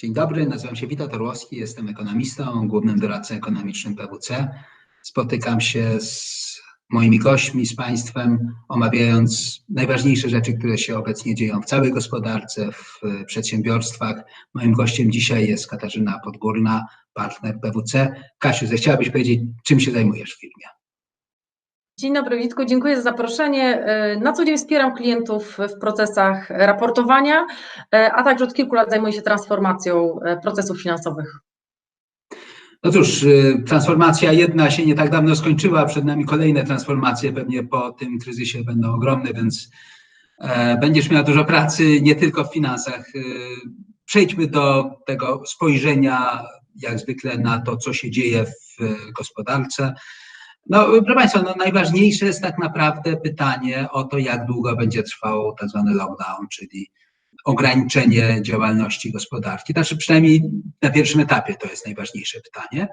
Dzień dobry, nazywam się Witold Orłowski, jestem ekonomistą, głównym doradcą ekonomicznym PWC. Spotykam się z moimi gośćmi, z Państwem, omawiając najważniejsze rzeczy, które się obecnie dzieją w całej gospodarce, w przedsiębiorstwach. Moim gościem dzisiaj jest Katarzyna Podgórna, partner PWC. Kasiu, zechciałabyś powiedzieć, czym się zajmujesz w firmie? Dzień dobry Witku, dziękuję za zaproszenie. Na co dzień wspieram klientów w procesach raportowania, a także od kilku lat zajmuję się transformacją procesów finansowych. No cóż, transformacja jedna się nie tak dawno skończyła, przed nami kolejne transformacje, pewnie po tym kryzysie będą ogromne, więc będziesz miała dużo pracy, nie tylko w finansach. Przejdźmy do tego spojrzenia, jak zwykle, na to, co się dzieje w gospodarce. No, proszę Państwa, no najważniejsze jest tak naprawdę pytanie o to, jak długo będzie trwał tak zwany lockdown, czyli ograniczenie działalności gospodarki. Znaczy przynajmniej na pierwszym etapie to jest najważniejsze pytanie.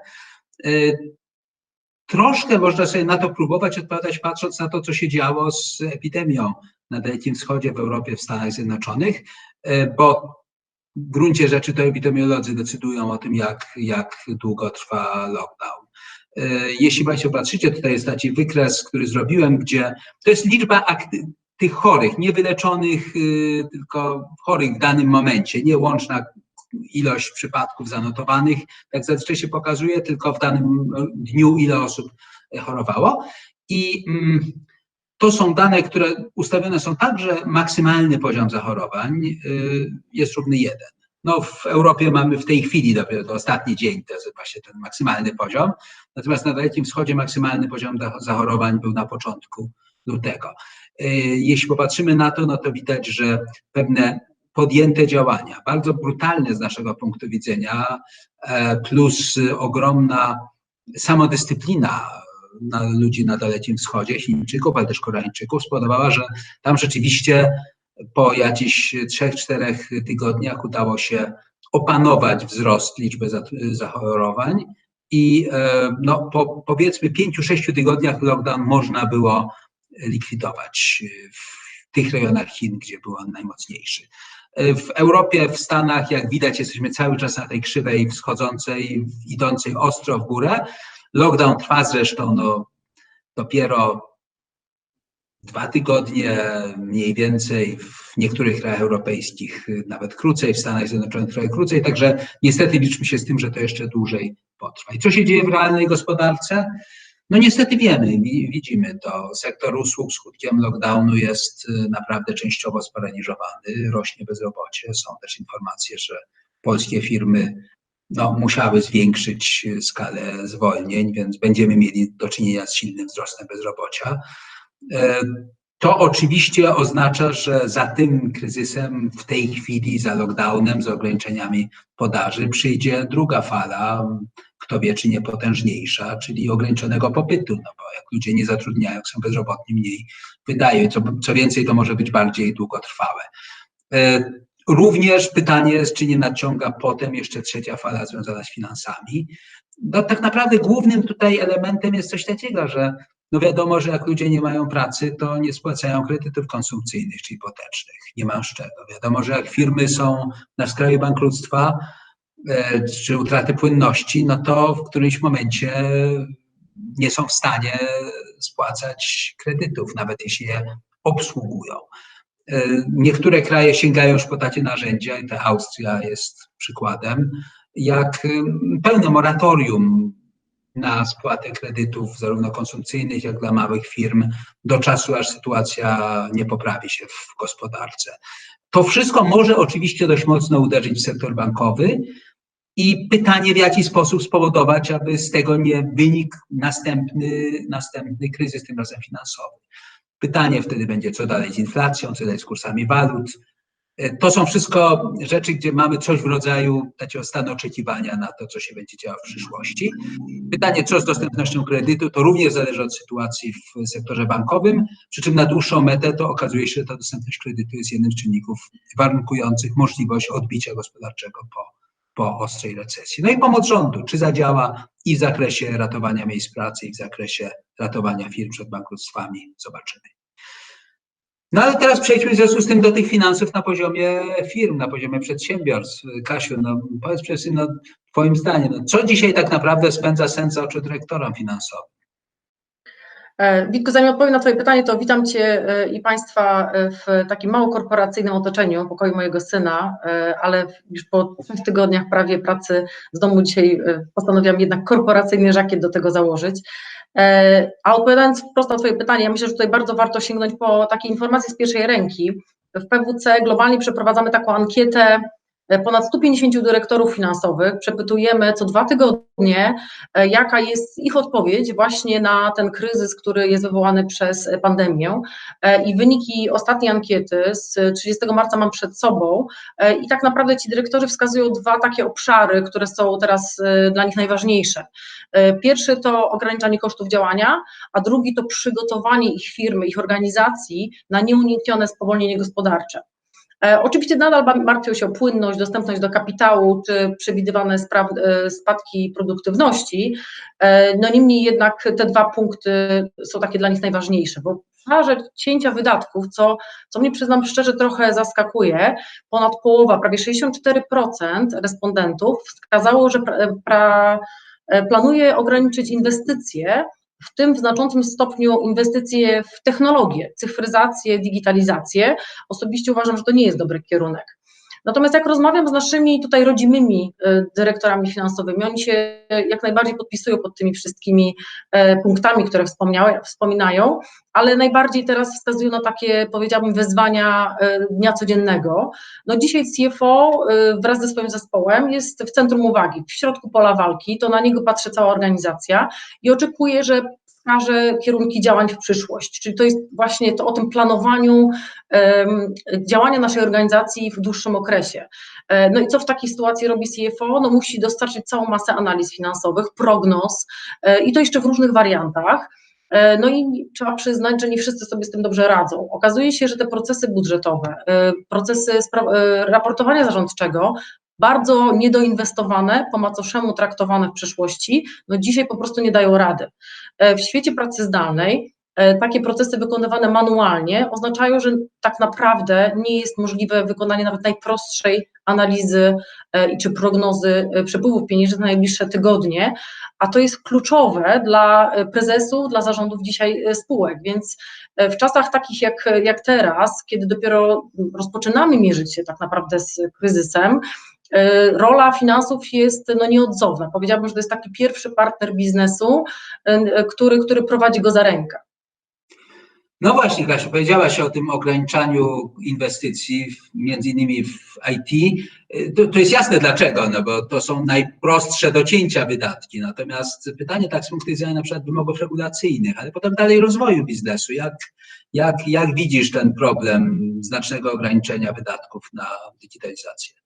Troszkę można sobie na to próbować odpowiadać, patrząc na to, co się działo z epidemią na Dalekim Wschodzie, w Europie, w Stanach Zjednoczonych, bo w gruncie rzeczy to epidemiolodzy decydują o tym, jak, jak długo trwa lockdown. Jeśli Państwo patrzycie, tutaj jest taki wykres, który zrobiłem, gdzie to jest liczba tych chorych, nie wyleczonych, tylko chorych w danym momencie, nie łączna ilość przypadków zanotowanych, tak zazwyczaj się pokazuje, tylko w danym dniu ile osób chorowało. I to są dane, które ustawione są tak, że maksymalny poziom zachorowań jest równy 1. No w Europie mamy w tej chwili dopiero to ostatni dzień, to jest właśnie ten maksymalny poziom. Natomiast na Dalekim Wschodzie maksymalny poziom zachorowań był na początku lutego. Jeśli popatrzymy na to, no to widać, że pewne podjęte działania, bardzo brutalne z naszego punktu widzenia, plus ogromna samodyscyplina na ludzi na Dalekim Wschodzie, Chińczyków, ale też Koreańczyków, spowodowała, że tam rzeczywiście po jakichś trzech, czterech tygodniach udało się opanować wzrost liczby zachorowań i no, po powiedzmy pięciu, sześciu tygodniach lockdown można było likwidować w tych rejonach Chin, gdzie był on najmocniejszy. W Europie, w Stanach, jak widać, jesteśmy cały czas na tej krzywej wschodzącej, idącej ostro w górę. Lockdown trwa zresztą no, dopiero dwa tygodnie mniej więcej, w niektórych krajach europejskich nawet krócej, w Stanach Zjednoczonych trochę krócej, także niestety liczmy się z tym, że to jeszcze dłużej potrwa. I co się dzieje w realnej gospodarce? No niestety wiemy, widzimy to. Sektor usług skutkiem lockdownu jest naprawdę częściowo sparaliżowany, rośnie bezrobocie. Są też informacje, że polskie firmy no, musiały zwiększyć skalę zwolnień, więc będziemy mieli do czynienia z silnym wzrostem bezrobocia. To oczywiście oznacza, że za tym kryzysem w tej chwili, za lockdownem, z ograniczeniami podaży, przyjdzie druga fala, kto wie, czy nie potężniejsza, czyli ograniczonego popytu, no bo jak ludzie nie zatrudniają, są bezrobotni, mniej wydaje. Co, co więcej, to może być bardziej długotrwałe. Również pytanie jest, czy nie nadciąga potem jeszcze trzecia fala związana z finansami. No tak naprawdę głównym tutaj elementem jest coś takiego, że no wiadomo, że jak ludzie nie mają pracy, to nie spłacają kredytów konsumpcyjnych czy hipotecznych, nie mają z czego. Wiadomo, że jak firmy są na skraju bankructwa czy utraty płynności, no to w którymś momencie nie są w stanie spłacać kredytów, nawet jeśli je obsługują. Niektóre kraje sięgają już po takie narzędzia, i ta Austria jest przykładem, jak pełne moratorium na spłatę kredytów, zarówno konsumpcyjnych, jak dla małych firm, do czasu, aż sytuacja nie poprawi się w gospodarce. To wszystko może oczywiście dość mocno uderzyć w sektor bankowy i pytanie, w jaki sposób spowodować, aby z tego nie wynikł następny, następny kryzys, tym razem finansowy. Pytanie wtedy będzie, co dalej z inflacją, co dalej z kursami walut, to są wszystko rzeczy, gdzie mamy coś w rodzaju takiego stanu oczekiwania na to, co się będzie działo w przyszłości. Pytanie, co z dostępnością kredytu, to również zależy od sytuacji w sektorze bankowym, przy czym na dłuższą metę to okazuje się, że ta dostępność kredytu jest jednym z czynników warunkujących możliwość odbicia gospodarczego po, po ostrej recesji. No i pomoc rządu, czy zadziała i w zakresie ratowania miejsc pracy, i w zakresie ratowania firm przed bankructwami, zobaczymy. No ale teraz przejdźmy w związku z tym do tych finansów na poziomie firm, na poziomie przedsiębiorstw. Kasiu, no powiedz przede wszystkim, no, twoim zdaniem, no, co dzisiaj tak naprawdę spędza sens oczu dyrektorom finansowym? E, Witku, zanim odpowiem na Twoje pytanie, to witam Cię e, i Państwa e, w takim mało korporacyjnym otoczeniu, pokoju mojego syna, ale już po trzech tygodniach prawie pracy z domu dzisiaj postanowiłam jednak korporacyjny żakiet do tego założyć. A odpowiadając wprost na Twoje pytanie, ja myślę, że tutaj bardzo warto sięgnąć po takie informacje z pierwszej ręki. W PWC globalnie przeprowadzamy taką ankietę ponad 150 dyrektorów finansowych. Przepytujemy co dwa tygodnie, e, jaka jest ich odpowiedź właśnie na ten kryzys, który jest wywołany przez pandemię. E, I wyniki ostatniej ankiety z 30 marca mam przed sobą. I tak naprawdę ci dyrektorzy wskazują dwa takie obszary, które są teraz dla nich najważniejsze. Pierwszy to ograniczanie kosztów działania, a drugi to przygotowanie ich firmy, ich organizacji na nieuniknione spowolnienie gospodarcze. E, oczywiście nadal martwią się o płynność, dostępność do kapitału czy przewidywane e, spadki produktywności. E, no niemniej jednak te dwa punkty są takie dla nich najważniejsze, bo obszarze cięcia wydatków, co, co mnie przyznam szczerze trochę zaskakuje, ponad połowa, prawie 64% respondentów wskazało, że pra, pra, planuje ograniczyć inwestycje w tym w znaczącym stopniu inwestycje w technologię, cyfryzację, digitalizację. Osobiście uważam, że to nie jest dobry kierunek. Natomiast jak rozmawiam z naszymi tutaj rodzimymi e, dyrektorami finansowymi, oni się jak najbardziej podpisują pod tymi wszystkimi e, punktami, które wspominają, ale najbardziej teraz wskazują na takie, powiedziałabym, wyzwania e, dnia codziennego. No dzisiaj CFO wraz ze swoim zespołem jest w centrum uwagi, w środku pola walki, to na niego patrzy cała organizacja i oczekuje, że wskaże kierunki działań w przyszłość. Czyli to jest właśnie to o tym planowaniu um, działania naszej organizacji w dłuższym okresie. E, no i co w takiej sytuacji robi CFO? No musi dostarczyć całą masę analiz finansowych, prognoz e, i to jeszcze w różnych wariantach. E, no i trzeba przyznać, że nie wszyscy sobie z tym dobrze radzą. Okazuje się, że te procesy budżetowe, procesy raportowania zarządczego bardzo niedoinwestowane, po macoszemu traktowane w przeszłości, no dzisiaj po prostu nie dają rady. E, w świecie pracy zdalnej e, takie procesy wykonywane manualnie oznaczają, że tak naprawdę nie jest możliwe wykonanie nawet najprostszej analizy e, czy prognozy przepływów pieniężnych na najbliższe tygodnie, a to jest kluczowe dla prezesów, dla zarządów dzisiaj spółek, więc w czasach takich jak, jak teraz, kiedy dopiero rozpoczynamy mierzyć się tak naprawdę z kryzysem, rola finansów jest no, nieodzowna. Powiedziałabym, że to jest taki pierwszy partner biznesu, e, który, który prowadzi go za rękę. No właśnie, Kasiu, powiedziałaś o tym ograniczaniu inwestycji, między innymi w IT. E, to, to, jest jasne dlaczego, no bo to są najprostsze do cięcia wydatki. Natomiast pytanie tak z punktu widzenia na przykład wymogów regulacyjnych, ale potem dalej rozwoju biznesu. Jak, jak, jak widzisz ten problem znacznego ograniczenia wydatków na digitalizację?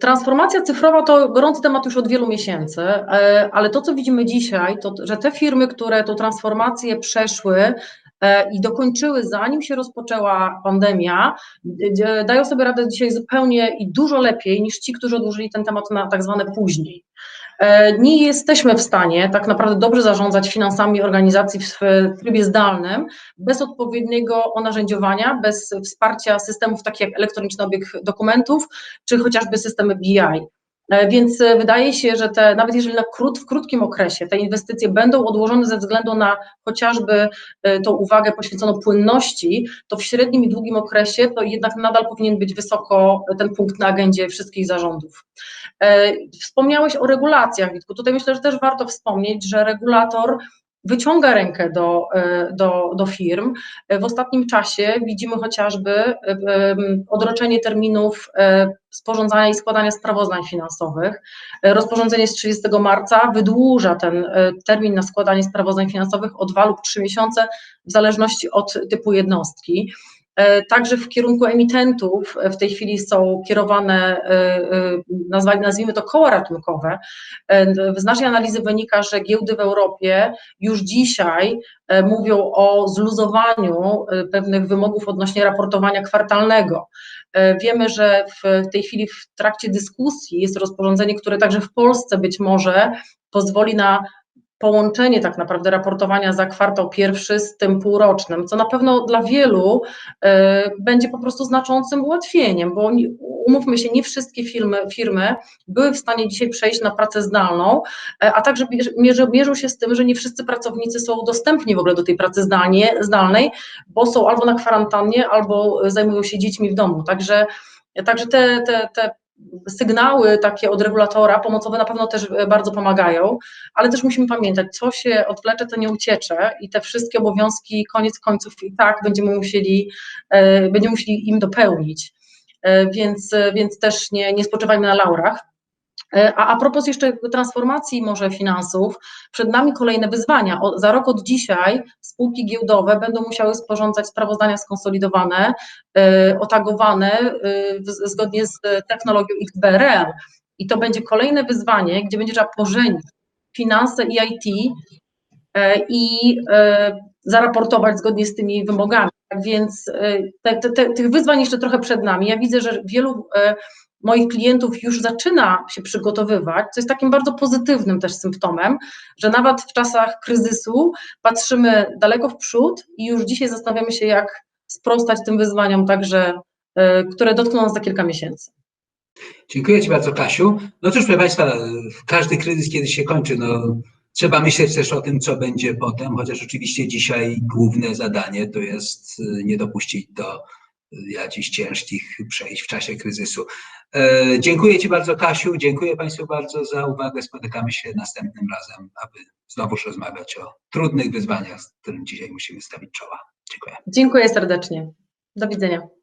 Transformacja cyfrowa to gorący temat już od wielu miesięcy, e, ale to, co widzimy dzisiaj, to że te firmy, które tą transformację przeszły e, i dokończyły, zanim się rozpoczęła pandemia, dają sobie radę dzisiaj zupełnie i dużo lepiej niż ci, którzy odłożyli ten temat na tak zwane później. E, nie jesteśmy w stanie tak naprawdę dobrze zarządzać finansami organizacji w trybie zdalnym bez odpowiedniego narzędziowania, bez wsparcia systemów takich jak elektroniczny obieg dokumentów, czy chociażby systemy BI. E, więc e, wydaje się, że te, nawet jeżeli na krót, w krótkim okresie te inwestycje będą odłożone ze względu na chociażby tą uwagę poświęconą płynności, to w średnim i długim okresie to jednak nadal powinien być wysoko ten punkt na agendzie wszystkich zarządów. E, wspomniałeś o regulacjach, Witku. Tutaj myślę, że też warto wspomnieć, że regulator wyciąga rękę do, e, do, do firm. W ostatnim czasie widzimy chociażby e, odroczenie terminów sporządzania i składania sprawozdań finansowych. Rozporządzenie z 30 marca wydłuża ten termin na składanie sprawozdań finansowych o dwa lub trzy miesiące w zależności od typu jednostki. E, także w kierunku emitentów w tej chwili są kierowane, e, e, nazwijmy to koła ratunkowe. Z naszej analizy wynika, że giełdy w Europie już dzisiaj mówią o zluzowaniu pewnych wymogów odnośnie raportowania kwartalnego. Wiemy, że w tej chwili w trakcie dyskusji jest rozporządzenie, które także w Polsce być może pozwoli na połączenie tak naprawdę raportowania za kwartał pierwszy z tym półrocznym, co na pewno dla wielu e, będzie po prostu znaczącym ułatwieniem, bo umówmy się, nie wszystkie firmy, firmy były w stanie dzisiaj przejść na pracę zdalną, e, a także mierzy, mierzą się z tym, że nie wszyscy pracownicy są dostępni w ogóle do tej pracy zdalnie, zdalnej, bo są albo na kwarantannie, albo zajmują się dziećmi w domu. Także, także te, te, te sygnały takie od regulatora pomocowe na pewno też e, bardzo pomagają, ale też musimy pamiętać, co się odwlecze, to nie uciecze i te wszystkie obowiązki koniec końców i tak będziemy musieli, e, będziemy musieli im dopełnić. E, Więc, więc też nie, nie spoczywajmy na laurach. E, A, a propos jeszcze transformacji może finansów, przed nami kolejne wyzwania. O, za rok od dzisiaj spółki giełdowe będą musiały sporządzać sprawozdania skonsolidowane, e, otagowane e, w, zgodnie z technologią XBRL. I to będzie kolejne wyzwanie, gdzie będzie trzeba pożenić finanse i IT e, i e, zaraportować zgodnie z tymi wymogami. Tak więc e, te, te, te, tych wyzwań jeszcze trochę przed nami. Ja widzę, że wielu e, moich klientów już zaczyna się przygotowywać, co jest takim bardzo pozytywnym też symptomem, że nawet w czasach kryzysu patrzymy daleko w przód i już dzisiaj zastanawiamy się, jak sprostać tym wyzwaniom, także, e, które dotkną nas za kilka miesięcy. Dziękuję Ci bardzo, Kasiu. No cóż, proszę Państwa, każdy kryzys kiedyś się kończy. No, trzeba myśleć też o tym, co będzie potem, chociaż oczywiście dzisiaj główne zadanie to jest y, nie dopuścić do jakichś ciężkich przejść w czasie kryzysu. E, dziękuję Ci bardzo, Kasiu. Dziękuję Państwu bardzo za uwagę. Spotykamy się następnym razem, aby znowuż rozmawiać o trudnych wyzwaniach, z którymi dzisiaj musimy stawić czoła. Dziękuję. Dziękuję serdecznie. Do widzenia.